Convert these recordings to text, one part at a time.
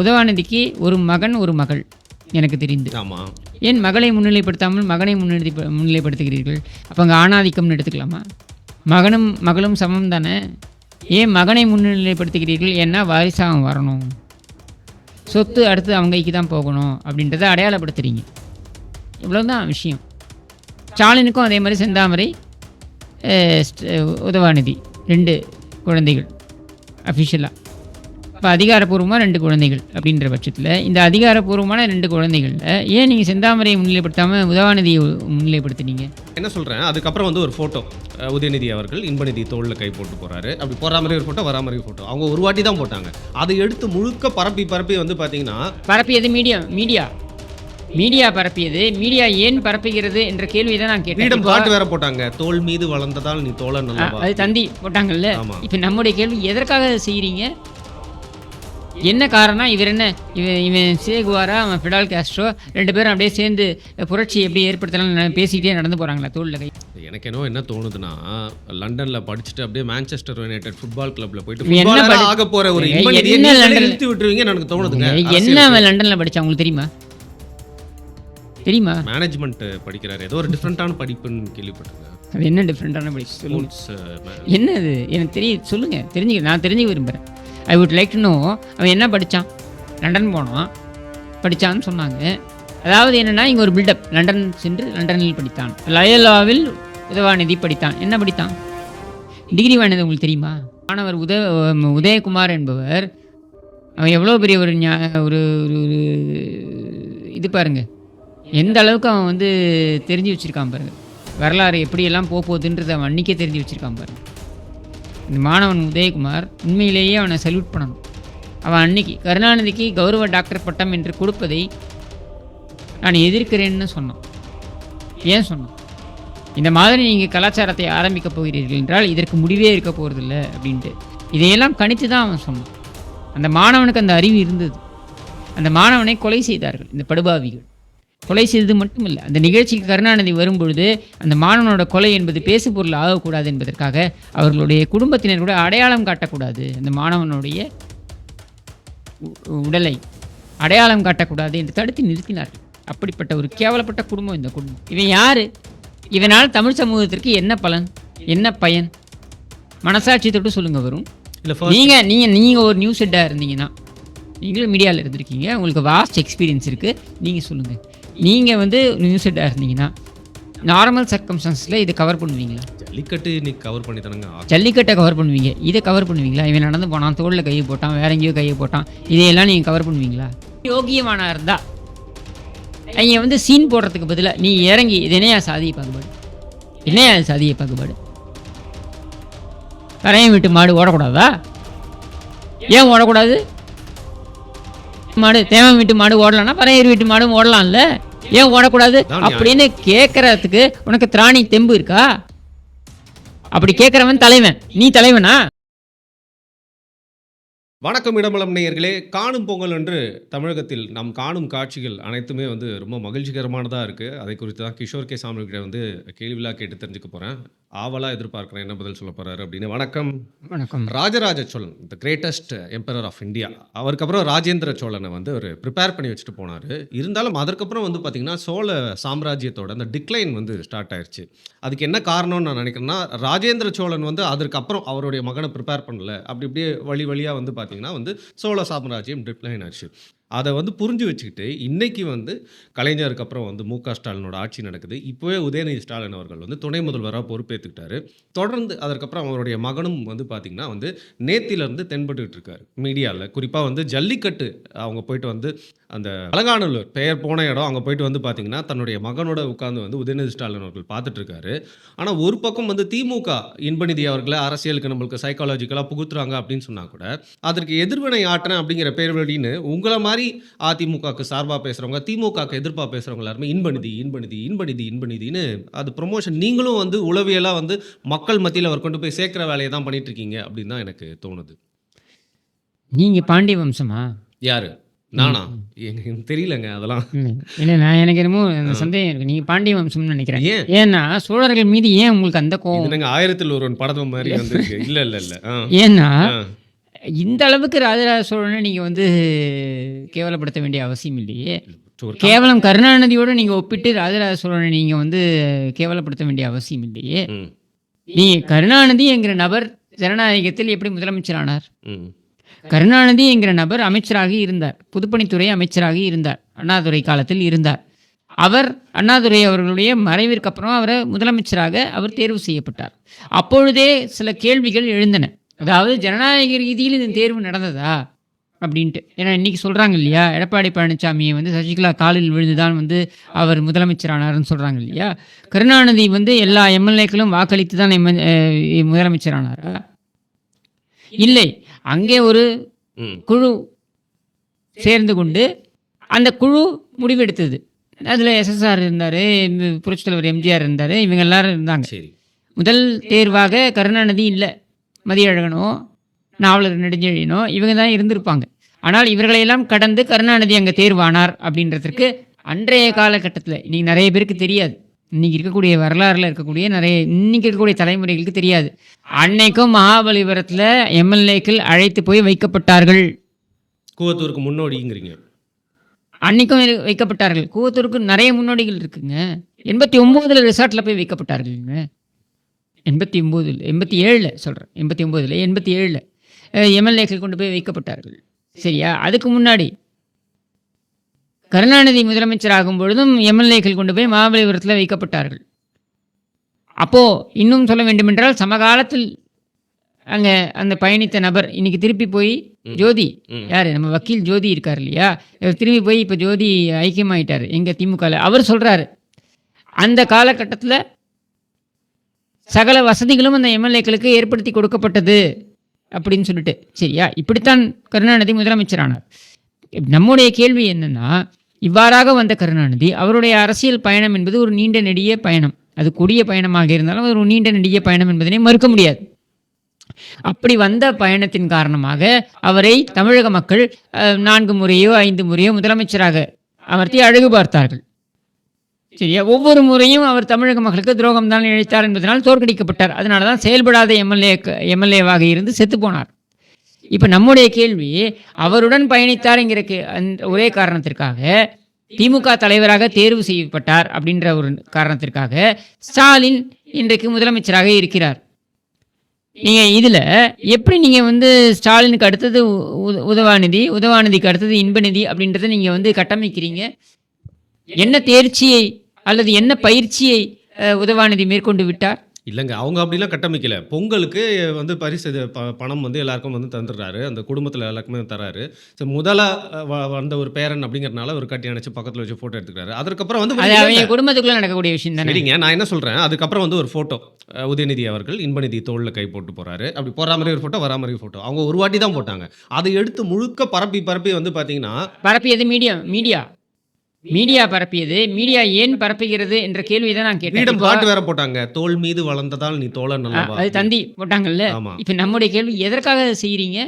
உதவாநிதிக்கு ஒரு மகன் ஒரு மகள் எனக்கு தெரிந்து. ஏன் மகளை முன்னிலைப்படுத்தாமல் மகனை முன்னிலை முன்னிலைப்படுத்துகிறீர்கள்? அப்போ அங்கே ஆணாதிக்கம்னு எடுத்துக்கலாமா? மகனும் மகளும் சமம் தானே? ஏன் மகனை முன்னிலைப்படுத்துகிறீர்கள்? ஏன்னா வாரிசாக அவன் வரணும். சொத்து அடுத்து அவங்க கைக்கு தான் போகணும் அப்படின்றத அடையாளப்படுத்துறீங்க. இவ்வளோதான் விஷயம். ஸ்டாலினுக்கும் அதே மாதிரி செந்தாமரை உதவாநிதி ரெண்டு குழந்தைகள் அஃபிஷியலாக இப்போ அதிகாரப்பூர்வமாக ரெண்டு குழந்தைகள் அப்படின்ற பட்சத்தில் இந்த அதிகாரப்பூர்வமான ரெண்டு குழந்தைகளில் ஏன் நீங்கள் செந்தாமரையை முன்னிலைப்படுத்தாமல் உதவாநிதியை முன்னிலைப்படுத்துனீங்க? என்ன சொல்றேன்? அதுக்கப்புறம் வந்து ஒரு போட்டோ உதயநிதி அவர்கள் இன்பநிதி தோளில் கை போட்டு போறாரு. அப்படி போற மாதிரி ஒரு போட்டோ வரா மாதிரி ஒரு போட்டோ அவங்க ஒரு வாட்டி தான் போட்டாங்க. அதை எடுத்து முழுக்க பரப்பி பரப்பி வந்து பாத்தீங்கன்னா பரப்பியது மீடியா மீடியா. மீடியா பரப்பியது. மீடியா ஏன் பரப்புகிறது என்ற கேள்வி தான் நான் கேட்டேன். பாட்டு வேற போட்டாங்க. தோல் மீது வளர்ந்ததால் நீ தோழன் அது தந்தி போட்டாங்கல்ல. இப்போ நம்முடைய கேள்வி எதற்காக செய்கிறீங்க என்ன காரணம் இவர் என்ன இவன் இவன் சேகுவாரா அவன் ஃபிடால் காஸ்ட்ரோ ரெண்டு பேரும் அப்படியே சேர்ந்து புரட்சி எப்படி ஏற்படுத்தலாம் பேசிக்கிட்டே நடந்து போகிறாங்களா தோளில் கை? எனக்கு என்னவோ என்ன தோணுதுன்னா லண்டன்ல படிச்சுட்டு அப்படியே மான்செஸ்டர் யுனைடெட் ஃபுட்பால் கிளப்ல போயிட்டு என்ன ஆக போற ஒரு என்ன லண்டன்ல- இழுத்து விட்டுருவீங்கன்னு எனக்கு தோணுதுங்க. என்ன அவன் லண்டனில் படித்தான் உங்களுக்கு தெரியுமா? தெரியுமா? மேனேஜ்மெண்ட் படிக்கிறாரு. ஏதோ ஒரு டிஃப்ரெண்டான படிப்புன்னு கேள்விப்பட்டிருக்கேன். அது என்ன டிஃப்ரெண்ட்டான படி சொல்லுங்க என்ன அது எனக்கு தெரியும் சொல்லுங்க. தெரிஞ்சுக்க நான் தெரிஞ்சுக்க விரும்புகிறேன் I would like to know அவன் என்ன படித்தான் லண்டன் போனான். படித்தான்னு சொன்னாங்க. அதாவது என்னென்னா இங்கே ஒரு பில்டப் லண்டன் சென்று லண்டனில் படித்தான். லயலாவில் உதவாநிதி படித்தான். என்ன படித்தான்? டிகிரி வாங்கினது உங்களுக்கு தெரியுமா? மாணவர் உத உதயகுமார் என்பவர் அவன் எவ்வளோ பெரிய ஒரு ஞா ஒரு ஒரு இது பாருங்கள் எந்த அளவுக்கு அவன் வந்து தெரிஞ்சு வச்சுருக்கான் பாருங்க. வரலாறு எப்படியெல்லாம் போக போகுதுன்றதை அவன் அன்றைக்கே தெரிஞ்சு வச்சுருக்கான் பாருங்க. இந்த மாணவன் உதயகுமார் உண்மையிலேயே அவனை சல்யூட் பண்ணணும். அவன் அன்னைக்கு கருணாநிதிக்கு கௌரவ டாக்டர் பட்டம் என்று கொடுப்பதை நான் எதிர்க்கிறேன்னு சொன்னான். ஏன் சொன்னான்? இந்த மாதிரி நீங்கள் கலாச்சாரத்தை ஆரம்பிக்க போகிறீர்கள் என்றால் இதற்கு முடிவே இருக்க போகிறதில்ல அப்படின்ட்டு. இதையெல்லாம் கணித்து தான் அவன் சொன்னான். அந்த மாணவனுக்கு அந்த அறிவு இருந்தது. அந்த மாணவனை கொலை செய்தார்கள் இந்த படுபாவிகள். கொலை செய்தது மட்டும் இல்லை அந்த நிகழ்ச்சிக்கு கருணாநிதி வரும்பொழுது அந்த மாணவனோட கொலை என்பது பேசு பொருள் ஆகக்கூடாது என்பதற்காக அவர்களுடைய குடும்பத்தினர் கூட அடையாளம் காட்டக்கூடாது. அந்த மாணவனுடைய உடலை அடையாளம் காட்டக்கூடாது என்று தடுத்து நிறுத்தினார்கள். அப்படிப்பட்ட ஒரு கேவலப்பட்ட குடும்பம் இந்த குடும்பம். இவன் யாரு? இவனால் தமிழ் சமூகத்திற்கு என்ன பலன்? என்ன பயன்? மனசாட்சி தொட்டு சொல்லுங்க வரும் இல்ல நீங்க நீங்க நீங்க ஒரு நியூஸ் ஹெட்டாக இருந்தீங்கன்னா நீங்களும் மீடியாவில் இருந்திருக்கீங்க. உங்களுக்கு வாஸ்ட் எக்ஸ்பீரியன்ஸ் இருக்கு. நீங்க சொல்லுங்க. நீங்க வந்து நியூஸ் ஹெட்டாக இருந்தீங்கன்னா நார்மல் சர்க்கம்ஸ்டன்ஸில் இதை கவர் பண்ணுவீங்களா? ஜல்லிக்கட்டு இன்னைக்கு கவர் பண்ணி தானங்க. ஜல்லிக்கட்டை கவர் பண்ணுவீங்க. இதை கவர் பண்ணுவீங்களா? இவன் நடந்து போனான் தோளில் கையை போட்டான் வேற எங்கேயோ கையை போட்டான். இதையெல்லாம் நீங்கள் கவர் பண்ணுவீங்களா? யோகியமானா இருந்தா அவங்க வந்து சீன் போடுறதுக்கு பதிலாக நீ இறங்கி இது என்னையா சாதிய பாகுபாடு? என்னையா சாதிய பாகுபாடு? கரையம் விட்டு மாடு ஓடக்கூடாதா? ஏன் ஓடக்கூடாது? மாடு தேவன் வீட்டு மாடு ஓடலாம்னா பறையர் வீட்டு மாடும் ஓடலாம்ல? ஏன் ஓடக்கூடாது. அப்படின்னு கேட்கறதுக்கு உனக்கு திராணி தெம்பு இருக்கா? அப்படி கேட்குறவன் தலைவன். நீ தலைவனா? வணக்கம் இடமலம் நேயர்களே. காணும் பொங்கல் என்று தமிழகத்தில் நாம் காணும் காட்சிகள் அனைத்துமே வந்து ரொம்ப மகிழ்ச்சிகரமானதாக இருக்குது அதை குறித்து தான் கிஷோர் கே. சாமிகிட்ட வந்து கேள்விலாம் கேட்டு தெரிஞ்சுக்க போகிறேன் ஆவலாக எதிர்பார்க்குறேன் என்ன பதில் சொல்ல போகிறாரு அப்படின்னு. வணக்கம். வணக்கம். Rajaraja Cholan the greatest emperor of India அவருக்கு அப்புறம் ராஜேந்திர சோழனை வந்து அவர் ப்ரிப்பேர் பண்ணி வச்சுட்டு போனார். இருந்தாலும் அதற்கப்புறம் வந்து பார்த்திங்கன்னா சோழ சாம்ராஜ்யத்தோட அந்த டிக்ளைன் வந்து ஸ்டார்ட் ஆயிருச்சு. அதுக்கு என்ன காரணம்னு நான் நினைக்கிறேன்னா ராஜேந்திர சோழன் வந்து அதற்கப்புறம் அவருடைய மகனை ப்ரிப்பேர் பண்ணல. அப்படி இப்படியே வழி வழியாக வந்து பார்த்திங்கன்னா பார்த்தீங்கன்னா வந்து சோழ சாம்ராஜ்யம் டிப்ளைன் ஆச்சு. அதை வந்து புரிஞ்சு வச்சுக்கிட்டு இன்னைக்கு வந்து கலைஞருக்கு அப்புறம் வந்து மு க ஸ்டாலினோட ஆட்சி நடக்குது. இப்போவே உதயநிதி ஸ்டாலின் அவர்கள் வந்து துணை முதல்வராக பொறுப்பேற்றுக்கிட்டாரு தொடர்ந்து அதற்கப்புறம் அவருடைய மகனும் வந்து பார்த்திங்கன்னா வந்து நேத்திலேருந்து தென்பட்டுக்கிட்டு இருக்காரு மீடியாவில் குறிப்பாக வந்து ஜல்லிக்கட்டு அவங்க போயிட்டு வந்து அந்த அலங்காநல்லூர் பெயர் போன இடம் அங்கே போயிட்டு வந்து பார்த்தீங்கன்னா தன்னுடைய மகனோட உட்காந்து வந்து உதயநிதி ஸ்டாலின் அவர்கள் பார்த்துட்ருக்காரு ஆனால் ஒரு பக்கம் வந்து திமுக இன்பநிதி அவர்களை அரசியலுக்கு நம்மளுக்கு சைக்காலஜிக்கலாக புகுத்துறாங்க அப்படின்னு சொன்னால் கூட அதற்கு எதிர்வினை ஆற்றுறேன் அப்படிங்கிற பேர் வழின்னு உங்களை மாதிரி அதிமுகவுக்கு சார்பாக பேசுகிறவங்க திமுகவுக்கு எதிர்ப்பாக பேசுகிறவங்க எல்லாருமே இன்பநிதி இன்பநிதி இன்பநிதி இன்பநிதின்னு அது ப்ரொமோஷன் நீங்களும் வந்து உளவியலாக வந்து மக்கள் மத்தியில் அவர் கொண்டு போய் சேர்க்குற வேலையை தான் பண்ணிட்டு இருக்கீங்க அப்படின்னு தான் எனக்கு தோணுது. நீங்கள் பாண்டிய வம்சமா? யாரு? நானா? எனக்கு தெரியலங்க அதெல்லாம். இல்லை நான் எனக்கு என்னமோ சந்தேகம் இருக்கு. நீங்கள் பாண்டிய வம்சம்னு நினைக்கிறேன். ஏன்? ஏன்னா சோழர்கள் மீது ஏன் உங்களுக்கு அந்த கோவம்? ஆயிரத்தில் ஒருவன் படத்தை மாதிரி வந்திருக்கு. இல்ல இல்ல இல்ல. ஏன்னா. இந்த அளவுக்கு ராஜராஜ சோழனை நீங்கள் வந்து கேவலப்படுத்த வேண்டிய அவசியம் இல்லையே. கேவலம் கருணாநிதியோடு நீங்கள் ஒப்பிட்டு ராஜராஜ சோழனை நீங்கள் வந்து கேவலப்படுத்த வேண்டிய அவசியம் இல்லையே. நீங்கள் கருணாநிதி என்கிற நபர் ஜனநாயகத்தில் எப்படி முதலமைச்சரானார்? கருணாநிதி என்கிற நபர் அமைச்சராக இருந்தார். பொதுப்பணித்துறை அமைச்சராக இருந்தார். அண்ணாதுரை காலத்தில் இருந்தார். அவர் அண்ணாதுரை அவர்களுடைய மறைவிற்கு அப்புறம் அவரை முதலமைச்சராக அவர் தேர்வு செய்யப்பட்டார். அப்பொழுதே சில கேள்விகள் எழுந்தன. அதாவது ஜனநாயக ரீதியில் இந்த தேர்வு நடந்ததா? அப்படின்ட்டு. ஏன்னா இன்னைக்கு சொல்கிறாங்க இல்லையா எடப்பாடி பழனிசாமியை வந்து சசிகலா காலில் விழுந்துதான் வந்து அவர் முதலமைச்சரானார்னு சொல்கிறாங்க இல்லையா? கருணாநிதி வந்து எல்லா எம்எல்ஏக்களும் வாக்களித்து தான் எம் முதலமைச்சரானாரா? இல்லை. அங்கே ஒரு. குழு சேர்ந்து கொண்டு அந்த குழு முடிவெடுத்தது. அதில் எஸ்எஸ்ஆர் இருந்தார் புரட்சித் தலைவர் எம்ஜிஆர் இருந்தார் இவங்க எல்லாரும் இருந்தாங்க. சரி. முதல் தேர்வாக கருணாநிதி இல்லை. மதியழகனோ நாவலர் நெடுஞ்செழியனோ இவங்க தான் இருந்திருப்பாங்க. ஆனால் இவர்களையெல்லாம் கடந்து கருணாநிதி அங்கே தேர்வானார் அப்படின்றதுக்கு அன்றைய காலகட்டத்தில் இன்னைக்கு நிறைய பேருக்கு தெரியாது. இன்னைக்கு இருக்கக்கூடிய வரலாறுல இருக்கக்கூடிய நிறைய இன்னைக்கு இருக்கக்கூடிய தலைமுறைகளுக்கு தெரியாது. அன்னைக்கும் மகாபலிபுரத்தில் எம்எல்ஏக்கள் அழைத்து போய் வைக்கப்பட்டார்கள். கூவத்தூருக்கு முன்னோடிங்கிறீங்க. அன்னைக்கும் வைக்கப்பட்டார்கள். கூவத்தூருக்கு நிறைய முன்னோடிகள் இருக்குங்க. எண்பத்தி ஒம்போதில் ரிசார்ட்டில் போய் வைக்கப்பட்டார்கள்ங்க எண்பத்தி ஒம்போதில் எண்பத்தி ஏழில் சொல்கிறேன் எண்பத்தி ஒம்போதில் எண்பத்தி ஏழில். எம்எல்ஏக்கள் கொண்டு போய் வைக்கப்பட்டார்கள். சரியா? அதுக்கு முன்னாடி கருணாநிதி முதலமைச்சர் ஆகும் பொழுதும் எம்எல்ஏக்கள் கொண்டு போய் மகாபலிபுரத்தில் வைக்கப்பட்டார்கள். அப்போது இன்னும் சொல்ல வேண்டுமென்றால் சமகாலத்தில் அங்கே அந்த பயணித்த நபர் இன்னைக்கு திருப்பி போய் ஜோதி. யார்? நம்ம வக்கீல் ஜோதி இருக்கார் இல்லையா? திரும்பி போய் இப்போ ஜோதி ஐக்கியமாயிட்டார் எங்கள் திமுகவில் அவர் சொல்கிறாரு அந்த காலகட்டத்தில் சகல வசதிகளும் அந்த எம்எல்ஏக்களுக்கு ஏற்படுத்தி கொடுக்கப்பட்டது அப்படின்னு சொல்லிட்டு. சரியா? இப்படித்தான் கருணாநிதி முதலமைச்சரானார். நம்முடைய கேள்வி என்னென்னா இவ்வாறாக வந்த கருணாநிதி அவருடைய அரசியல் பயணம் என்பது ஒரு நீண்ட நெடிய பயணம். அது கொடிய பயணமாக இருந்தாலும் அது ஒரு நீண்ட நெடிய பயணம் என்பதனை மறுக்க முடியாது. அப்படி வந்த பயணத்தின் காரணமாக அவரை தமிழக மக்கள் நான்கு முறையோ ஐந்து முறையோ முதலமைச்சராக அமர்த்தி அழகு பார்த்தார்கள். சரியா? ஒவ்வொரு முறையும் அவர் தமிழக மக்களுக்கு துரோகம் தான் இழைத்தார் என்பதனால் தோற்கடிக்கப்பட்டார். அதனால தான் செயல்படாத எம்எல்ஏ எம்எல்ஏவாக இருந்து செத்து போனார். இப்போ நம்முடைய கேள்வி அவருடன் பயணித்தார் என்கிற கே- அந்த ஒரே காரணத்திற்காக திமுக தலைவராக தேர்வு செய்யப்பட்டார் அப்படின்ற ஒரு காரணத்திற்காக ஸ்டாலின் இன்றைக்கு முதலமைச்சராக இருக்கிறார். நீங்கள் இதில் எப்படி நீங்கள் வந்து ஸ்டாலினுக்கு அடுத்தது உ- உதவாநிதி உதவாநிதிக்கு அடுத்தது இன்பநிதி அப்படின்றத நீங்கள் வந்து கட்டமைக்கிறீங்க? என்ன தேர்ச்சியை அல்லது என்ன பயிற்சியை உதவாநிதி மேற்கொண்டு விட்டார்? இல்லைங்க அவங்க அப்படிலாம் கட்டமைக்கல. பொங்கலுக்கு வந்து பரிசு பணம் வந்து எல்லாருக்கும் வந்து தந்துடுறாரு. அந்த குடும்பத்தில் எல்லாருக்குமே தராரு. ஸோ வ- வந்த ஒரு பேரன் அப்படிங்கறனால ஒரு கட்டி அணைச்சு பக்கத்தில் வச்சு ஃபோட்டோ எடுத்துக்கிறாரு. அதுக்கப்புறம் வந்து குடும்பத்துக்குள்ள நடக்கக்கூடிய விஷயம் தானே? சரிங்க நான் என்ன சொல்றேன்? அதுக்கப்புறம் வந்து ஒரு ஃபோட்டோ உதயநிதி அவர்கள் இன்பநிதி தோளில் கை போட்டு போறாரு. அப்படி போற மாதிரி ஒரு ஃபோட்டோ வரா மாதிரி ஃபோட்டோ அவங்க ஒரு வாட்டி தான் போட்டாங்க. அதை எடுத்து முழுக்க பரப்பி பரப்பி வந்து பாத்தீங்கன்னா பரப்பியது மீடியா மீடியா. மீடியா பரப்பியது. மீடியா ஏன் பரப்புகிறது என்ற கேள்வி தான் நான் கேட்டேன். பாட்டு வேற போட்டாங்க. தோல் மீது வளர்ந்ததால் நீ அஹ், அல்லவா அது தந்தி போட்டாங்கல்ல? இப்போ நம்முடைய கேள்வி எதற்காக அதை செய்கிறீங்க?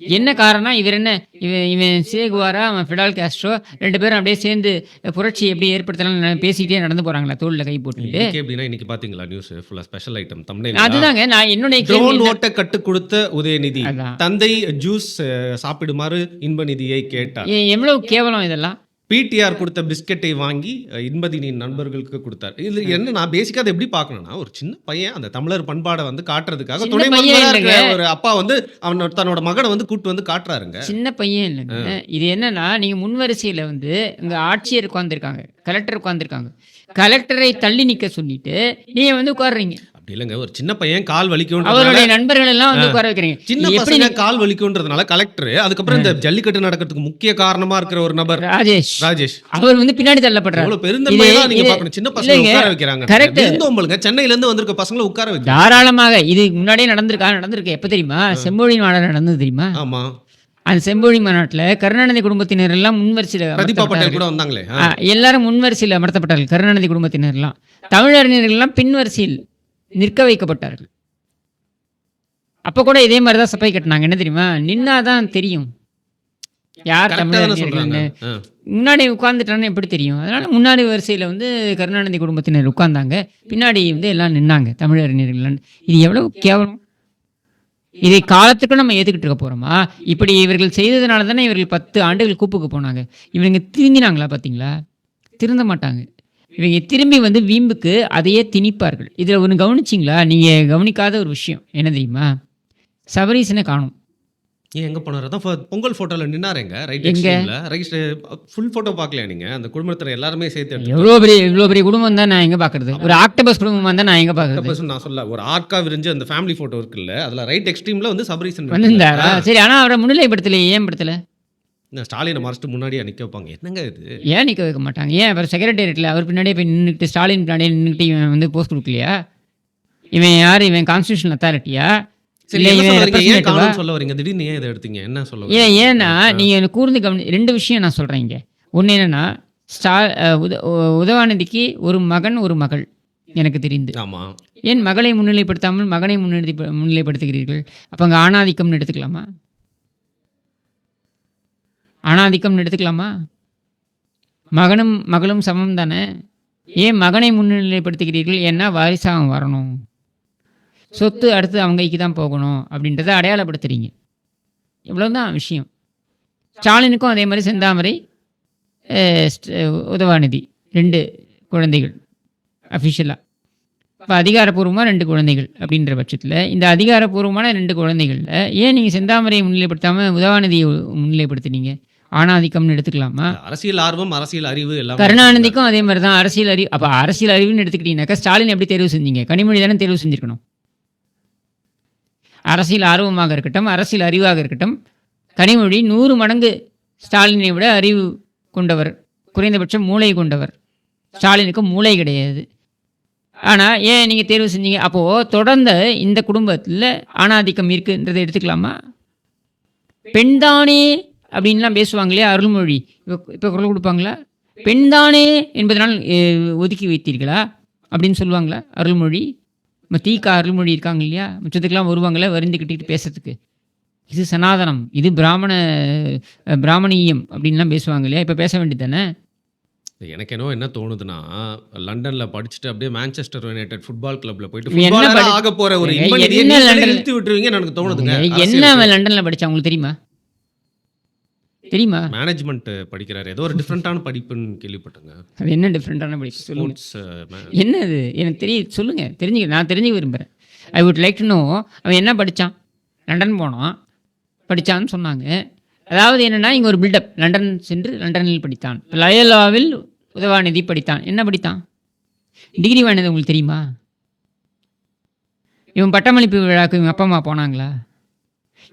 என்ன காரணம் இவர் என்ன? இவன் இவன் சேகுவாரா அவன் ஃபிடால் காஸ்ட்ரோ? ரெண்டு பேரும் அப்படியே சேர்ந்து புரட்சி எப்படி ஏற்படுத்தலாம் பேசிக்கிட்டே நடந்து போறாங்களா தோளில் கை போட்டுட்டு? இன்னைக்கு எப்படின்னா இன்னைக்கு பாத்தீங்களா நியூஸ் ஃபுல்லா ஸ்பெஷல் ஐட்டம் தமிழ் அதுதாங்க நான் என்னுடைய ட்ரோன் ஓட்ட கட்டு கொடுத்த உதயநிதி. தந்தை ஜூஸ் சாப்பிடுமாறு இன்பநிதியை கேட்டார். எவ்வளவு கேவலம் இதெல்லாம்? பிடிஆர் கொடுத்த பிஸ்கெட்டை வாங்கி இன்பதினியின் நண்பர்களுக்கு கொடுத்தார். இது என்ன நான் பேசிக்கா அதை எப்படி பார்க்கணும்னா ஒரு சின்ன பையன் அந்த தமிழர் பண்பாடை வந்து காட்டுறதுக்காக துணை. ஒரு அப்பா வந்து அவன் தன்னோட மகனை வந்து கூட்டு வந்து காட்டுறாருங்க. சின்ன பையன் இல்லைங்க. இது என்னன்னா நீங்க முன்வரிசையில வந்து இங்க ஆட்சியர் உட்காந்துருக்காங்க கலெக்டர் உட்காந்துருக்காங்க கலெக்டரை தள்ளி நிக்க சொல்லிட்டு நீங்க வந்து உட்காடுறீங்க அப்படி இல்லைங்க. ஒரு சின்ன பையன் கால் வலிக்கும் அவருடைய நண்பர்கள் எல்லாம் வந்து உட்கார வைக்கிறீங்க. சின்ன பசங்க கால் வலிக்கும்ன்றதுனால கலெக்டர் அதுக்கப்புறம் இந்த ஜல்லிக்கட்டு நடக்கிறதுக்கு முக்கிய காரணமா இருக்கிற ஒரு நபர் ராஜேஷ். ராஜேஷ். அவர் வந்து பின்னாடி தள்ளப்படுறாரு. எவ்வளவு பெருந்தன்மையா நீங்க பார்க்கணும். சின்ன பசங்க. உட்கார வைக்கிறாங்க Correct. விருந்தோம்பலுங்க. சென்னையில இருந்து வந்திருக்க பசங்களை உட்கார வைக்கிறாங்க தாராளமாக இது முன்னாடியே நடந்திருக்கா? நடந்திருக்கு. எப்ப தெரியுமா? செம்பொழி மாநாடு நடந்தது தெரியுமா? ஆமா. அந்த செம்பொழி மாநாட்டுல கருணாநிதி குடும்பத்தினர் எல்லாம் முன்வரிசையில கூட வந்தாங்களே. எல்லாரும் முன்வரிசையில் அமர்த்தப்பட்டார்கள் கருணாநிதி குடும்பத்தினர் எல்லாம். தமிழறிஞர்கள் எல்லாம் பின்வரிசையில் நிற்க வைக்கப்பட்டார்கள். அப்ப கூட இதே மாதிரி தான் சபை கட்டினாங்க. என்ன தெரியுமா? நின்னாதான் தெரியும். யார் ஆ. முன்னாடி உட்கார்ந்துட்டான்னு எப்படி தெரியும்? அதனால முன்னாடி வரிசையில் வந்து கருணாநிதி குடும்பத்தினர் உட்கார்ந்தாங்க. பின்னாடி வந்து எல்லாம் நின்னாங்க தமிழறிஞர்கள் இது எவ்வளவு கேவலம்? இதை காலத்துக்கும் நம்ம ஏற்றுக்கிட்டு இருக்க போகிறோமா இப்படி இவர்கள் செய்ததுனால தானே இவர்கள் பத்து ஆண்டுகள் கூப்புக்கு போனாங்க. இவங்க திருந்தினாங்களா பார்த்தீங்களா திருந்த மாட்டாங்க. இவங்க திரும்பி வந்து வீம்புக்கு அதையே திணிப்பார்கள். இதில் ஒன்று கவனிச்சிங்களா? நீங்கள் கவனிக்காத ஒரு விஷயம். என்ன தெரியுமா? சபரீசனை காணும். ஏன் எங்க போனாரு? ஃப- பொங்கல் போட்டோல நின்னாருங்க ரைட் எங்க? ஃபுல் போட்டோ பார்க்கலையா நீங்க? அந்த குடும்பத்துல எல்லாருமே சேர்த்து எவ்வளோ பெரிய இவ்வளோ பெரிய குடும்பம் தான் நான் எங்கே பார்க்குறது? ஒரு ஆக்டபஸ் குடும்பம் தான் நான் எங்கே பார்க்குறது? நான் சொல்ல ஒரு ஆர்க்கா விரிஞ்சு அந்த ஃபேமிலி போட்டோ இருக்குல்ல அதுல ரைட் எக்ஸ்ட்ரீம்ல வந்து சபரீசன் வந்திருந்தாரா? சரி ஆனால் அவரை முன்னிலைப்படுத்தலை ஏன் படுத்தலை? இந்த ஸ்டாலினை மறைச்சிட்டு முன்னாடியே நிக்க வைப்பாங்க. என்னங்க இது? ஏன் நிற்க வைக்க மாட்டாங்க? ஏன் அவர் செக்ரட்டேரியட்டில் அவர் பின்னாடியே போய் நின்றுட்டு ஸ்டாலின் பின்னாடியே நின்றுட்டு இவன் வந்து போஸ்ட் கொடுக்கலையா? இவன் யார்? இவன் கான்ஸ்டியூஷன் அத்தாரிட்டியா சொல்ல வரீங்க? திடீர்னு ஏன் இதை எடுத்தீங்க? என்ன சொல்ல ஏன்? ஏன்னா நீங்கள் கூர்ந்து கவனி ரெண்டு விஷயம் நான் சொல்கிறேன் இங்கே. ஒன்று என்னென்னா ஸ்டா உத உதவாநிதிக்கு ஒரு மகன் ஒரு மகள் எனக்கு தெரிந்து. ஆமா. ஏன் மகளை முன்னிலைப்படுத்தாமல் மகனை முன்னிலை முன்னிலைப்படுத்துகிறீர்கள்? அப்போ அங்கே ஆணாதிக்கம்னு எடுத்துக்கலாமா? ஆணாதிக்கம்னு எடுத்துக்கலாமா? மகனும் மகளும் சமம் தானே? ஏன் மகனை முன்னிலைப்படுத்துகிறீர்கள்? ஏன்னா வாரிசாக வரணும். சொத்து அடுத்து அவங்க கைக்கு தான் போகணும் அப்படின்றத அடையாளப்படுத்துறீங்க. இவ்வளோதான் விஷயம். ஸ்டாலினுக்கும் அதே மாதிரி செந்தாமரை உதவாநிதி ரெண்டு குழந்தைகள் அஃபிஷியலாக இப்போ அதிகாரப்பூர்வமாக ரெண்டு குழந்தைகள் அப்படின்ற பட்சத்தில் இந்த அதிகாரப்பூர்வமான ரெண்டு குழந்தைகளில் ஏன் நீங்கள் செந்தாமரையை முன்னிலைப்படுத்தாமல் உதவாநிதியை முன்னிலைப்படுத்தினீங்க? ஆணாதிக்கம்னு எடுத்துக்கலாமா? அரசியல் ஆர்வம் அரசியல் அறிவு எல்லாம் கருணாநிதிக்கும் அதே மாதிரி தான் அரசியல் அறிவு அப்போ அரசியல் அறிவுன்னு எடுத்துக்கிட்டீங்கன்னாக்கா ஸ்டாலின் எப்படி தேர்வு செஞ்சீங்க? கனிமொழி தானே தேர்வு செஞ்சுருக்கணும். அரசியல் ஆர்வமாக இருக்கட்டும் அரசியல் அறிவாக இருக்கட்டும் கனிமொழி நூறு மடங்கு ஸ்டாலினை விட அறிவு கொண்டவர் குறைந்தபட்சம் மூளை கொண்டவர். ஸ்டாலினுக்கு மூளை கிடையாது. ஆனால் ஏன் நீங்கள் தேர்வு செஞ்சீங்க? அப்போது தொடர்ந்த இந்த குடும்பத்தில் ஆணாதிக்கம் இருக்குன்றதை எடுத்துக்கலாமா? பெண்தானே அப்படின்லாம் பேசுவாங்க இல்லையா அருள்மொழி. இப்போ இப்போ குரல் கொடுப்பாங்களா? பெண்தானே என்பதனால் ஒதுக்கி வைத்தீர்களா? அப்படின்னு சொல்லுவாங்களா அருள்மொழி? நம்ம தீக்கா அருள்மொழி இருக்காங்க இல்லையா? மிச்சத்துக்கெல்லாம் வருவாங்களே வருந்து கட்டிட்டு பேசுறதுக்கு. இது சனாதனம் இது பிராமண பிராமணியம் அப்படின்லாம் பேசுவாங்க இல்லையா? இப்போ பேச வேண்டியது தானே? எனக்கு என்னவோ என்ன தோணுதுன்னா லண்டன்ல படிச்சுட்டு அப்படியே மான்செஸ்டர் யுனைடெட் ஃபுட்பால் கிளப்ல போயிட்டு என்ன ஆக போற ஒரு என்ன விட்டுருவீங்கன்னு எனக்கு தோணுதுங்க. என்ன லண்டனில் படித்தான் உங்களுக்கு தெரியுமா? தெரியுமா? மேனேஜ்மெண்ட் படிக்கிறாரு. ஏதோ ஒரு டிஃப்ரெண்டான படிப்புன்னு கேள்விப்பட்டேங்க. அது என்ன டிஃப்ரெண்ட்டான படிப்பு? சொல்லுங்க. ஸ்போர்ட்ஸ் என்ன அது எனக்கு தெரியும் சொல்லுங்கள் தெரிஞ்சுக்க நான் தெரிஞ்சுக்க விரும்புகிறேன் I would like to know அவன் என்ன படித்தான் லண்டன் போனான். படித்தான்னு சொன்னாங்க. அதாவது என்னென்னா இங்கே ஒரு பில்டப் லண்டன் சென்று லண்டனில் படித்தான். லயலாவில் உதவாநிதி படித்தான். என்ன படித்தான்? டிகிரி வாங்கினது உங்களுக்கு தெரியுமா? இவன் பட்டமளிப்பு விழாக்கு இவங்க அப்பா அம்மா போனாங்களா?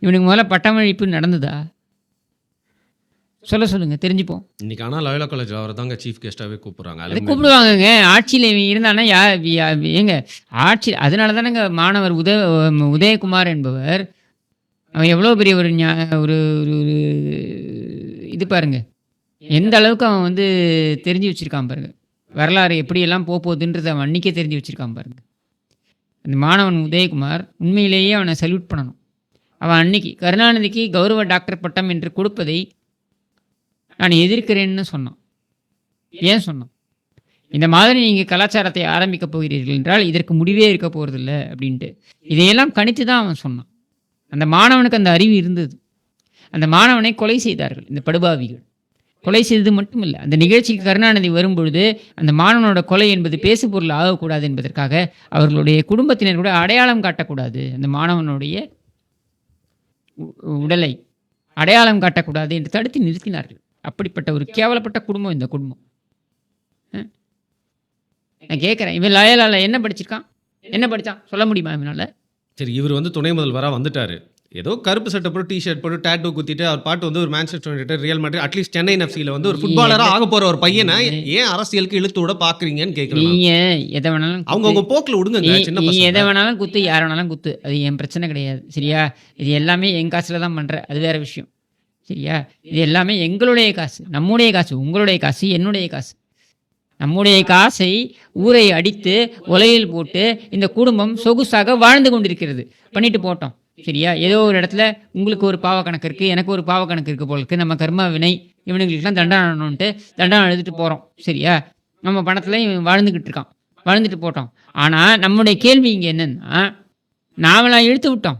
இவனுக்கு முதல்ல பட்டமளிப்பு நடந்ததா? சொல்ல சொல்லுங்கள் தெரிஞ்சுப்போம். இன்னைக்கு ஆனா லயோலா காலேஜ் அவர் தாங்க சீஃப் கெஸ்டாவே கூப்பிடுறாங்க. அது கூப்பிடுவாங்கங்க. ஆட்சியில் இவன் இருந்தானா யா ஏங்க ஆட்சி அதனால தானேங்க மாணவர் உத உதயகுமார் என்பவர் அவன் எவ்வளோ பெரிய ஒரு ஞா ஒரு ஒரு இது பாருங்க. எந்த அளவுக்கு அவன் வந்து தெரிஞ்சு வச்சிருக்கான் பாருங்க. வரலாறு எப்படியெல்லாம் போக போகுதுன்றதை அவன் அன்றைக்கே தெரிஞ்சு வச்சிருக்கான் பாருங்க. அந்த மாணவன் உதயகுமார் உண்மையிலேயே அவனை சல்யூட் பண்ணணும். அவன் அன்னைக்கு கருணாநிதிக்கு கௌரவ டாக்டர் பட்டம் என்று கொடுப்பதை நான் எதிர்க்கிறேன்னு சொன்னான். ஏன் சொன்னான்? இந்த மாதிரி நீங்கள் கலாச்சாரத்தை ஆரம்பிக்க போகிறீர்கள் என்றால் இதற்கு முடிவே இருக்க போகிறதில்ல அப்படின்ட்டு. இதையெல்லாம் கணித்து தான் அவன் சொன்னான். அந்த மாணவனுக்கு அந்த அறிவு இருந்தது. அந்த மாணவனை கொலை செய்தார்கள் இந்த படுபாவிகள். கொலை செய்தது மட்டும் இல்லை அந்த நிகழ்ச்சிக்கு கருணாநிதி வரும்பொழுது அந்த மாணவனோட கொலை என்பது பேசுபொருள் ஆகக்கூடாது என்பதற்காக அவர்களுடைய குடும்பத்தினர் கூட அடையாளம் காட்டக்கூடாது. அந்த மாணவனுடைய உடலை அடையாளம் காட்டக்கூடாது என்று தடுத்து நிறுத்தினார்கள். அப்படிப்பட்ட ஒரு கேவலப்பட்ட குடும்பம் இந்த குடும்பம்? நான் கேட்குறேன். இவன் லயலால என்ன படிச்சிருக்கான்? என்ன படித்தான் சொல்ல முடியுமா இவனால? சரி இவர் வந்து துணை முதல்வரா வந்துட்டாரு. ஏதோ கருப்பு சட்டை போட்டு டிஷர்ட் போட்டு டேட்டூ குத்திட்டு அவர் பாட்டு வந்து ஒரு Manchester United Real Madrid at least Chennai எஃப்சியில் வந்து ஒரு ஃபுட்பாலரா ஆக போற ஒரு பையனை ஏன் அரசியலுக்கு இழுத்து விட பாக்குறீங்கன்னு கேட்கறேன் நீங்க எதை வேணாலும் அவங்க அவங்க போக்குல விடுங்க சின்ன நீ எதை வேணாலும் குத்து யார் வேணாலும் குத்து. அது என் பிரச்சனை கிடையாது. சரியா? இது எல்லாமே என் காசில் தான் பண்ணுற அது வேற விஷயம். சரியா இது எல்லாமே எங்களுடைய காசு நம்முடைய காசு உங்களுடைய காசு என்னுடைய காசு. நம்முடைய காசை ஊரை அடித்து உலையில் போட்டு இந்த குடும்பம் சொகுசாக வாழ்ந்து கொண்டிருக்கிறது. பண்ணிட்டு போட்டோம். சரியா? ஏதோ ஒரு இடத்துல உங்களுக்கு ஒரு பாவ கணக்கு இருக்குது எனக்கு ஒரு பாவ கணக்கு இருக்குது போல இருக்குது நம்ம கர்ம வினை இவனுங்களுக்கெல்லாம் தண்டனைன்ட்டு தண்டனை எழுதிட்டு போகிறோம் சரியா? நம்ம பணத்தில் இவன் வாழ்ந்துக்கிட்டு இருக்கான். வாழ்ந்துட்டு போட்டோம். ஆனால் நம்முடைய கேள்வி இங்கே என்னன்னா நாமெல்லாம் இழுத்து விட்டோம்.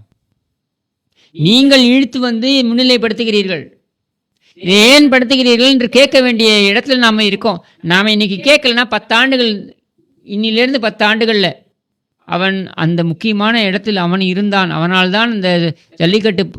நீங்கள் இழுத்து வந்து முன்னிலைப்படுத்துகிறீர்கள். ஏன் படுத்துகிறீர்கள் என்று கேட்க வேண்டிய இடத்துல நாம் இருக்கோம். நாம் இன்னைக்கு கேட்கலன்னா பத்தாண்டுகள் இன்னிலிருந்து பத்தாண்டுகளில் அவன் அந்த முக்கியமான இடத்தில் அவன் இருந்தான். அவனால் தான் இந்த ஜல்லிக்கட்டு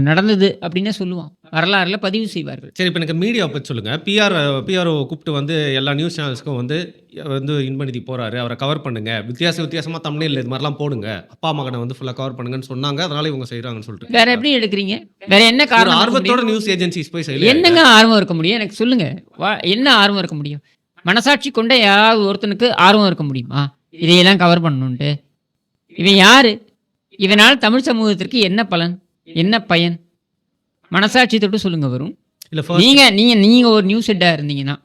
நடந்தது அப்படின்னு சொல்லுவான். வரலாறுல பதிவு செய்வார்கள். சரி இப்போ எனக்கு மீடியா பற்றி சொல்லுங்கள் பிஆர் பிஆர்ஓ கூப்பிட்டு வந்து எல்லா நியூஸ் சேனல்ஸ்க்கும் வந்து வந்து இன்பநிதி போகிறாரு அவரை கவர் பண்ணுங்க. வித்தியாச வித்தியாசமாக தமிழில் இது மாதிரிலாம் போடுங்க. அப்பா மகனை வந்து ஃபுல்லாக கவர் பண்ணுங்கன்னு சொன்னாங்க. அதனால இவங்க செய்கிறாங்கன்னு சொல்லிட்டு. வேற எப்படி எடுக்கிறீங்க? வேற என்ன காரணம் ஆர்வத்தோட? நியூஸ் ஏஜென்சிஸ் போய் செய்யல என்னங்க ஆர்வம் இருக்க முடியும்? எனக்கு சொல்லுங்க. வா- என்ன ஆர்வம் இருக்க முடியும்? மனசாட்சி கொண்ட யாராவது ஒருத்தனுக்கு ஆர்வம் இருக்க முடியுமா? இதையெல்லாம் கவர் பண்ணணுன்ட்டு இவன் யாரு? இவனால் தமிழ் சமூகத்திற்கு என்ன பலன்? என்ன பயன்? மனசாட்சி தொட்டு சொல்லுங்க வரும் இல்லை ஃபர்ஸ்ட் நீங்க நீங்க நீங்க ஒரு நியூஸ் ஹெட்டா இருந்தீங்கன்னா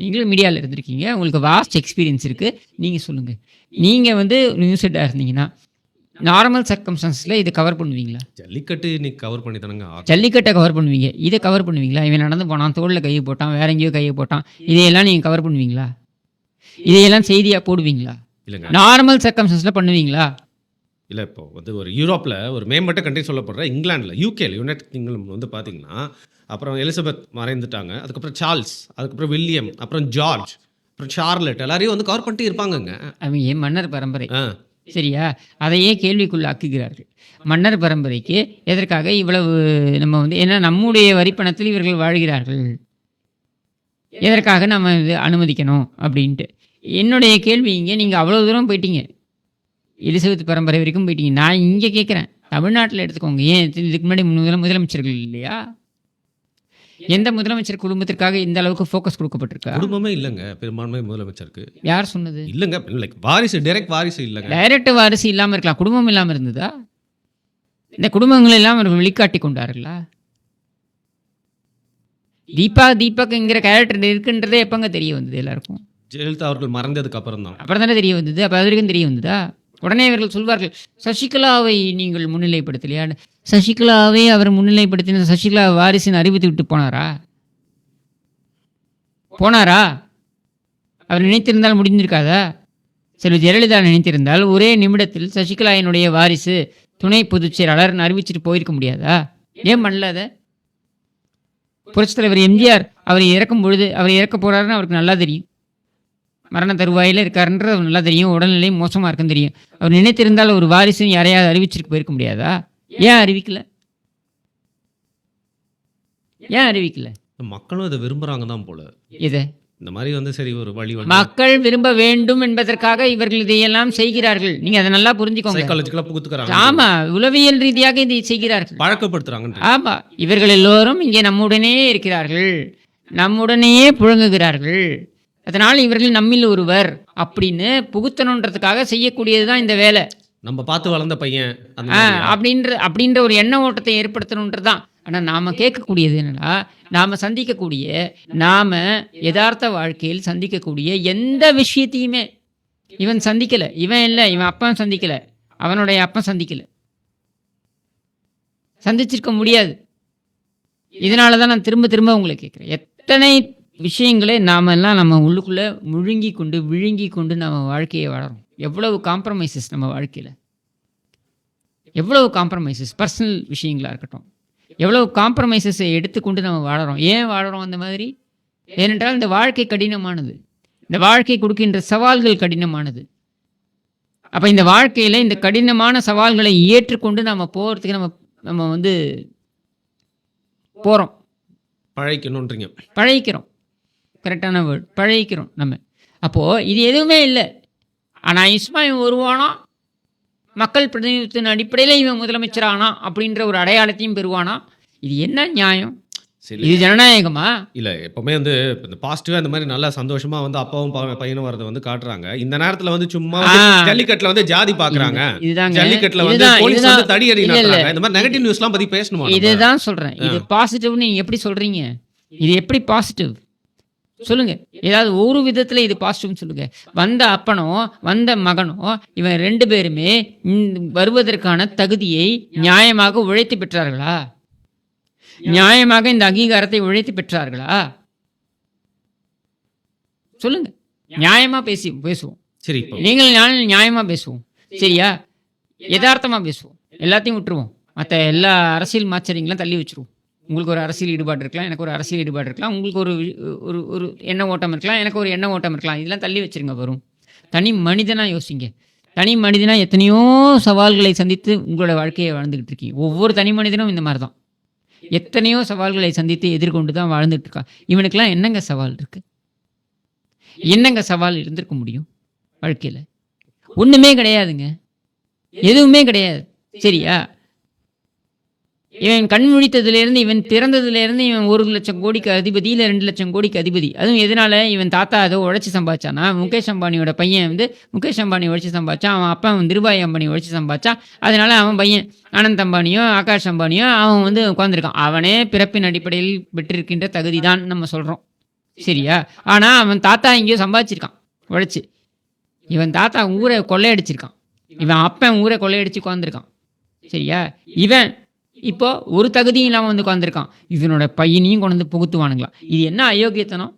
நீங்களும் மீடியாவில் இருந்திருக்கீங்க. உங்களுக்கு வாஸ்ட் எக்ஸ்பீரியன்ஸ் இருக்கு. நீங்க சொல்லுங்க. நீங்க வந்து நியூஸ் ஹெட்டா இருந்தீங்கன்னா நார்மல் சர்க்கம்ஸ்டன்ஸில் இதை கவர் பண்ணுவீங்களா? ஜல்லிக்கட்டு இன்னைக்கு கவர் பண்ணி தானங்க. ஜல்லிக்கட்டை கவர் பண்ணுவீங்க. இதை கவர் பண்ணுவீங்களா? இவன் நடந்து போனான் தோளில் கையை போட்டான் வேற எங்கேயோ கையை போட்டான். இதையெல்லாம் நீங்கள் கவர் பண்ணுவீங்களா? இதையெல்லாம் செய்தியாக போடுவீங்களா? இல்லைங்க. நார்மல் சர்க்கம்ஸ்டன்ஸில் பண்ணுவீங்களா? இல்லை இப்போ வந்து ஒரு யூரோப்பில் ஒரு மேம்பட்ட கண்ட்ரி சொல்லப்படுற இங்கிலாண்டில் யூகேல யுனைடெட் கிங்டம் வந்து பார்த்தீங்கன்னா அப்புறம் எலிசபெத் மறைந்துட்டாங்க அதுக்கப்புறம் சார்ல்ஸ் அதுக்கப்புறம் வில்லியம் அப்புறம் ஜார்ஜ் அப்புறம் சார்லட் எல்லாரையும் வந்து கவர் பண்ணிட்டு இருப்பாங்கங்க. அவங்க ஏன் மன்னர் பரம்பரை. ஆ. சரியா? அதையே கேள்விக்குள்ள ஆக்குகிறார்கள் மன்னர் பரம்பரைக்கு எதற்காக இவ்வளவு நம்ம வந்து ஏன்னா நம்முடைய வரிப்பணத்தில் இவர்கள் வாழ்கிறார்கள். எதற்காக நம்ம இது அனுமதிக்கணும் அப்படின்ட்டு. என்னுடைய கேள்வி இங்கே நீங்கள் அவ்வளோ தூரம் போயிட்டீங்க. எலிசபெத் பரம்பரை வரைக்கும் போயிட்டீங்க. நான் இங்கே கேட்குறேன் தமிழ்நாட்டில் எடுத்துக்கோங்க. ஏன் இது- இதுக்கு முன்னாடி முதல முதலமைச்சர்கள் இல்லையா? எந்த முதலமைச்சர் குடும்பத்திற்காக இந்த அளவுக்கு ஃபோக்கஸ் கொடுக்கப்பட்டிருக்கா? குடும்பமே இல்லைங்க. பெரும்பான்மை முதலமைச்சருக்கு. யார் சொன்னது? இல்லைங்க. லைக் வாரிசு டைரக்ட் வாரிசு இல்லைங்க. டைரக்ட் வாரிசு இல்லாமல் இருக்கலாம். குடும்பம் இல்லாமல் இருந்ததா? இந்த குடும்பங்கள் எல்லாம் வெளிக்காட்டி கொண்டார்களா? தீபா தீபக்ங்கிற கேரக்டர் இருக்குன்றதே எப்பங்க தெரிய வந்தது எல்லாருக்கும்? ஜெயலலிதா அவர்கள் மறைந்ததுக்கு அப்புறம் தான் அப்புறம் தானே தெரிய வந்தது? அப்போ அது வரைக்கும் தெரிய வந்ததா? உடனே இவர்கள் சொல்வார்கள் சசிகலாவை நீங்கள் முன்னிலைப்படுத்தலையா? சசிகலாவை அவர் முன்னிலைப்படுத்தின சசிகலா வாரிசுன்னு அறிவித்து விட்டு போனாரா? போனாரா? அவர் நினைத்திருந்தால் முடிந்திருக்காதா? செல்வி ஜெயலலிதா நினைத்திருந்தால் ஒரே நிமிடத்தில் சசிகலா என்னுடைய வாரிசு துணை பொதுச் செயலாளர் அறிவிச்சிட்டு போயிருக்க முடியாதா? ஏன் பண்ணல அதை? புரட்சித் தலைவர் எம்ஜிஆர் அவர் இறக்கும் பொழுது அவர் இறக்க போகிறாருன்னு அவருக்கு நல்லா தெரியும். மரண தருவாயில் இருக்காருன்றது அவருக்கு நல்லா தெரியும். உடல்நிலை மோசமாக இருக்குன்னு தெரியும். அவர் நினைத்திருந்தால் ஒரு வாரிசு யாரையாவது அறிவிச்சிட்டு போயிருக்க முடியாதா? ஏன் அறிவிக்கல? ஏன் அறிவிக்கல? மக்களும் இதை விரும்புறாங்க தான் போல. இதை இந்த மாதிரி வந்து சரி ஒரு வழி மக்கள் விரும்ப வேண்டும் என்பதற்காக இவர்கள் இதையெல்லாம் செய்கிறார்கள். நீங்க அதை நல்லா புரிஞ்சுக்கோங்க. புகுத்துக்கிறாங்க. ஆமா உளவியல் ரீதியாக இதை செய்கிறார்கள். பழக்கப்படுத்துறாங்கன்ற ஆமா இவர்கள் எல்லோரும் இங்கே நம்முடனே இருக்கிறார்கள். நம்முடனேயே புழங்குகிறார்கள். அதனால் இவர்கள் நம்மில் ஒருவர் அப்படின்னு புகுத்தணுன்றதுக்காக செய்யக்கூடியது தான் இந்த வேலை. நம்ம பார்த்து வளர்ந்த பையன்? அப்படின்ற அப்படின்ற ஒரு எண்ண ஓட்டத்தை ஏற்படுத்தணுன்றது தான் ஆனால் நாம் கேட்கக்கூடியது என்னன்னா நாம் சந்திக்கக்கூடிய நாம் யதார்த்த வாழ்க்கையில் சந்திக்கக்கூடிய எந்த விஷயத்தையுமே இவன் சந்திக்கலை. இவன் இல்லை இவன் அப்பன் சந்திக்கலை. அவனுடைய அப்பன் சந்திக்கலை. சந்திச்சிருக்க முடியாது. இதனால தான் நான் திரும்ப திரும்ப உங்களை கேட்குறேன். எத்தனை விஷயங்களை நாம எல்லாம் நம்ம உள்ளுக்குள்ளே முழுங்கி கொண்டு விழுங்கி கொண்டு நம்ம வாழ்க்கையை வாழறோம். எவ்வளவு காம்ப்ரமைசஸ் நம்ம வாழ்க்கையில்? எவ்வளவு காம்ப்ரமைசஸ் பர்சனல் விஷயங்களாக இருக்கட்டும். எவ்வளவு காம்ப்ரமைசஸை எடுத்துக்கொண்டு நம்ம வாழறோம். ஏன் வாழறோம் அந்த மாதிரி? ஏனென்றால் இந்த வாழ்க்கை கடினமானது. இந்த வாழ்க்கை கொடுக்கின்ற சவால்கள் கடினமானது. அப்போ இந்த வாழ்க்கையில் இந்த கடினமான சவால்களை ஏற்றுக்கொண்டு நம்ம போகிறதுக்கு நம்ம நம்ம வந்து போகிறோம் பழைக்கணுன்றீங்க பழகிக்கிறோம் கரெக்டான வேர்ட் பழகிக்கிறோம் நம்ம. அப்போது இது எதுவுமே இல்லை. ஆனால் இஸ்மா இவன் வருவானா? மக்கள் பிரதிநிதித்துவத்தின் அடிப்படையில் இவன் முதலமைச்சர் ஆனா அப்படின்ற ஒரு அடையாளத்தையும் பெறுவானா? இது என்ன நியாயம்? இது ஜனநாயகமா? இல்ல எப்பவுமே வந்து இந்த பாசிட்டிவா இந்த மாதிரி நல்லா சந்தோஷமா வந்து அப்பாவும் பையனும் வரதை வந்து காட்டுறாங்க. இந்த நேரத்துல வந்து சும்மா. ஜல்லிக்கட்டுல வந்து ஜாதி இதுதாங்க. ஜல்லிக்கட்டுல வந்து போலீஸ். வந்து தடி அடி இந்த மாதிரி நெகட்டிவ் நியூஸ்லாம் பத்தி பேசணுமா? இதுதான் சொல்றேன். இது பாசிட்டிவ்னு நீங்க எப்படி சொல்றீங்க? இது எப்படி பாசிட்டிவ் சொல்லுங்க. ஏதாவது ஒரு விதத்துல இது பாசிட்டிவ்னு சொல்லுங்க. வந்த அப்பனோ வந்த மகனோ இவன் ரெண்டு பேருமே வருவதற்கான தகுதியை நியாயமாக உழைத்து பெற்றார்களா? நியாயமாக இந்த அங்கீகாரத்தை உழைத்து பெற்றார்களா? சொல்லுங்க. நியாயமா பேசி பேசுவோம். சரி நீங்கள் நியாயமா பேசுவோம். சரியா? யதார்த்தமா பேசுவோம். எல்லாத்தையும் விட்டுருவோம். மற்ற எல்லா அரசியல் மாச்சரியங்களும் தள்ளி வச்சிருவோம். உங்களுக்கு ஒரு அரசியல் ஈடுபாடு இருக்கலாம் எனக்கு ஒரு அரசியல் ஈடுபாடு இருக்கலாம் உங்களுக்கு ஒரு ஒரு ஒரு எண்ண ஓட்டம் இருக்கலாம் எனக்கு ஒரு எண்ண ஓட்டம் இருக்கலாம். இதெல்லாம் தள்ளி வச்சிருங்க வரும். தனி மனிதனாக யோசிங்க. தனி மனிதனாக எத்தனையோ சவால்களை சந்தித்து உங்களோட வாழ்க்கையை வாழ்ந்துக்கிட்டு இருக்கீங்க. ஒவ்வொரு தனி மனிதனும் இந்த மாதிரி தான். எத்தனையோ சவால்களை சந்தித்து எதிர்கொண்டு தான் வாழ்ந்துட்டு இருக்கான் இவனுக்கெல்லாம் என்னங்க சவால் இருக்குது என்னங்க சவால் இருந்திருக்க முடியும் வாழ்க்கையில்? ஒன்றுமே கிடையாதுங்க. எதுவுமே கிடையாது. சரியா? இவன் கண் முழித்ததுலேருந்து இவன் திறந்ததுலேருந்து இவன் ஒரு லட்சம் கோடிக்கு அதிபதி இல்லை ரெண்டு லட்சம் கோடிக்கு அதிபதி. அதுவும் எதனால? இவன் தாத்தா ஏதோ உழைச்சி சம்பாதிச்சானா? முகேஷ் அம்பானியோட பையன் வந்து முகேஷ் அம்பானி உழைச்சி சம்பாதிச்சான். அவன் அப்பா அவன் திருபாய் அம்பானி உழைச்சி சம்பாதிச்சான். அதனால அவன் பையன் அனந்த் அம்பானியோ ஆகாஷ் அம்பானியோ அவன் வந்து உட்காந்துருக்கான் அவனே பிறப்பின் அடிப்படையில் பெற்றிருக்கின்ற தகுதி தான் நம்ம சொல்கிறோம் சரியா? ஆனால் அவன் தாத்தா எங்கேயோ சம்பாதிச்சிருக்கான் உழைச்சி. இவன் தாத்தா ஊரை கொள்ளையடிச்சிருக்கான். இவன் அப்பன் ஊரை கொள்ளையடிச்சு உட்காந்துருக்கான் சரியா? இவன் இப்போ ஒரு தகுதியும் இல்லாமல் வந்து உட்காந்துருக்கான் இவனோட பையனையும் கொண்டு வந்து புகுத்துவானுங்களா? இது என்ன அயோக்கியத்தனம்?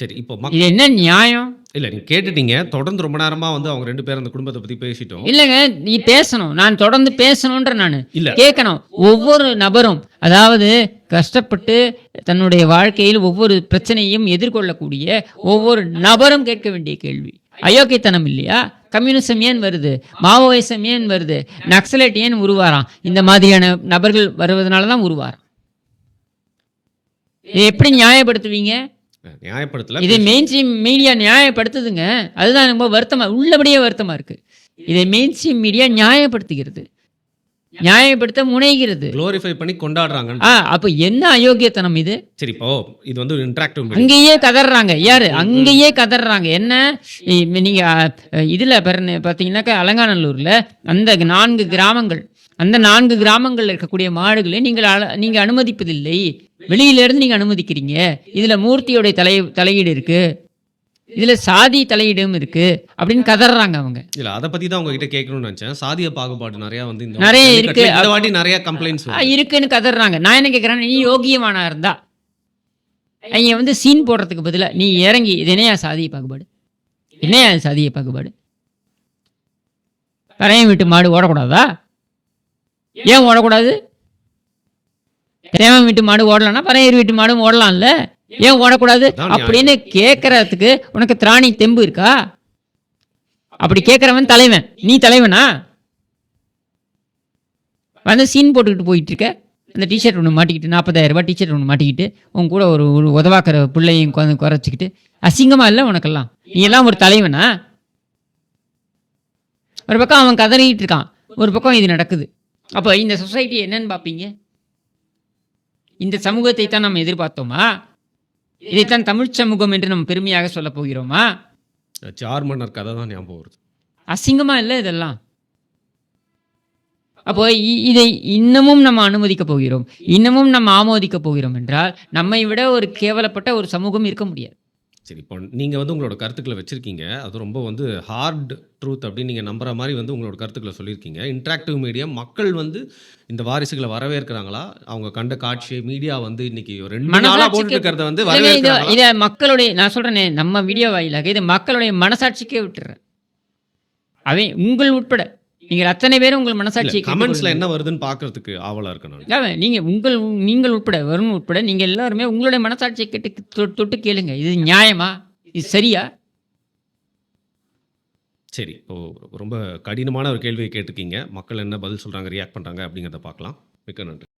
சரி இப்போ இது என்ன நியாயம்? இல்லை நீங்கள் கேட்டுட்டீங்க. தொடர்ந்து ரொம்ப நேரமாக வந்து அவங்க ரெண்டு பேரும் அந்த குடும்பத்தை பற்றி பேசிட்டோம். இல்லைங்க நீ பேசணும். நான் தொடர்ந்து பேசணுன்ற நான். இல்ல. கேட்கணும். ஒவ்வொரு நபரும் அதாவது கஷ்டப்பட்டு தன்னுடைய வாழ்க்கையில் ஒவ்வொரு பிரச்சனையும் எதிர்கொள்ளக்கூடிய ஒவ்வொரு நபரும் கேட்க வேண்டிய கேள்வி. அயோக்கியத்தனம் இல்லையா? கம்யூனிசம் ஏன் வருது? மாவோயிசம் ஏன் வருது? நக்சலைட் ஏன் உருவாராம் இந்த மாதிரியான நபர்கள் வருவதனால தான் உருவாராம் எப்படி நியாயப்படுத்துவீங்க? நியாயப்படுத்தல இதை மெயின் ஸ்ட்ரீம் மீடியா நியாயப்படுத்துதுங்க. அதுதான் ரொம்ப வருத்தமா உள்ளபடியே வருத்தமா இருக்கு. இதை மெயின் ஸ்ட்ரீம் மீடியா நியாயப்படுத்துகிறது. நியாயப்படுத்த முனைகிறது. க்ளோரிஃபை பண்ணி கொண்டாடுறாங்க ஆ அப்ப என்ன அயோக்கியத்தனம் இது? சரி இப்போ இது வந்து இன்ட்ராக்டிவ் அங்கேயே கதறாங்க யாரு? அங்கேயே கதறாங்க என்ன? நீங்க இதுல பாருங்க பாத்தீங்கன்னாக்கா அலங்காநல்லூர்ல அந்த நான்கு கிராமங்கள் அந்த நான்கு கிராமங்கள்ல இருக்கக்கூடிய மாடுகளை நீங்கள் அல- நீங்க அனுமதிப்பதில்லை. வெளியில இருந்து நீங்க அனுமதிக்கிறீங்க. இதுல மூர்த்தியோட தலை தலையீடு இருக்கு. இதுல சாதி தலையீடும் இருக்கு அப்படின்னு கதறாங்க அவங்க. இல்ல அதை பத்தி தான் உங்ககிட்ட கேட்கணும்னு நினைச்சேன். சாதிய பாகுபாடு நிறைய வந்து நிறைய இருக்கு. இந்த வாட்டி நிறைய கம்ப்ளைண்ட்ஸ் இருக்குன்னு கதறாங்க. நான் என்ன கேட்குறேன் நீ யோகியமானா இருந்தா இங்க வந்து சீன் போடுறதுக்கு பதிலா நீ இறங்கி இது என்னையா சாதிய பாகுபாடு? என்னையா சாதிய பாகுபாடு? பறையன் வீட்டு மாடு ஓடக்கூடாதா? ஏன் ஓடக்கூடாது? தேவன் வீட்டு மாடு ஓடலாம்னா பறையர் வீட்டு மாடும் ஓடலாம்ல. ஏன் ஓடக்கூடாது. அப்படின்னு கேட்கறதுக்கு உனக்கு திராணி தெம்பு இருக்கா? அப்படி கேட்கறவன் தலைவன். நீ தலைவனா? வந்து சீன் போட்டுக்கிட்டு போயிட்டு இருக்க. அந்த டிஷர்ட் ஒன்று மாட்டிக்கிட்டு நாற்பதாயிரம் ரூபாய் டிஷர்ட் ஒன்று மாட்டிக்கிட்டு உன் கூட ஒரு ஒரு உதவாக்கிற பிள்ளையும் குறை- குறைச்சிக்கிட்டு. அசிங்கமா இல்லை உனக்கெல்லாம்? நீ எல்லாம் ஒரு தலைவனா? ஒரு பக்கம் அவன் கதறிட்டு இருக்கான். ஒரு பக்கம் இது நடக்குது. அப்போ இந்த சொசைட்டி என்னன்னு பார்ப்பீங்க இந்த சமூகத்தை தான் நம்ம எதிர்பார்த்தோமா? இதைத்தான் தமிழ் சமூகம் என்று நம்ம பெருமையாக சொல்ல போகிறோமா? சார்மன்னர் கதை தான் ஞாபகம் வருது. அசிங்கமா இல்லை இதெல்லாம்? அப்போ இ- இதை இன்னமும் நம்ம அனுமதிக்க போகிறோம். இன்னமும் நம்ம ஆமோதிக்க போகிறோம் என்றால் நம்மை விட ஒரு கேவலப்பட்ட ஒரு சமூகம் இருக்க முடியாது. சரி இப்போ நீங்கள் வந்து உங்களோட கருத்துக்களை வச்சுருக்கீங்க. அது ரொம்ப வந்து ஹார்ட் ட்ரூத் அப்படின்னு நீங்கள் நம்புற மாதிரி வந்து உங்களோட கருத்துக்களை சொல்லியிருக்கீங்க. இன்ட்ராக்டிவ் மீடியா மக்கள் வந்து இந்த வாரிசுகளை வரவேற்கிறாங்களா? அவங்க கண்ட காட்சி மீடியா வந்து இன்னைக்கு ஒரு ரெண்டு நாளாக மனசாட்சிக்கு- போட்டு இருக்கிறத வந்து இது மக்களுடைய நான் சொல்றேனே நம்ம வீடியோ வாயிலாக இது மக்களுடைய மனசாட்சிக்கே விட்டுறேன். அவன் உங்கள் உட்பட. நீங்கள் அத்தனை பேரும் உங்கள் மனசாட்சியை கமெண்ட்ஸ்ல என்ன வருதுன்னு பார்க்கறதுக்கு ஆவலா இருக்கு நான் அதான் நீங்க உங்கள் நீங்கள் உட்பட வரும் உட்பட நீங்க எல்லாருமே உங்களுடைய மனசாட்சியை கேட்டு தொட்டு கேளுங்க. இது நியாயமா? இது சரியா? சரி ரொம்ப கடினமான ஒரு கேள்வியை கேட்டிருக்கீங்க. மக்கள் என்ன பதில் சொல்றாங்க ரியாக்ட் பண்றாங்க அப்படிங்கிறத பார்க்கலாம். மிக்க நன்றி.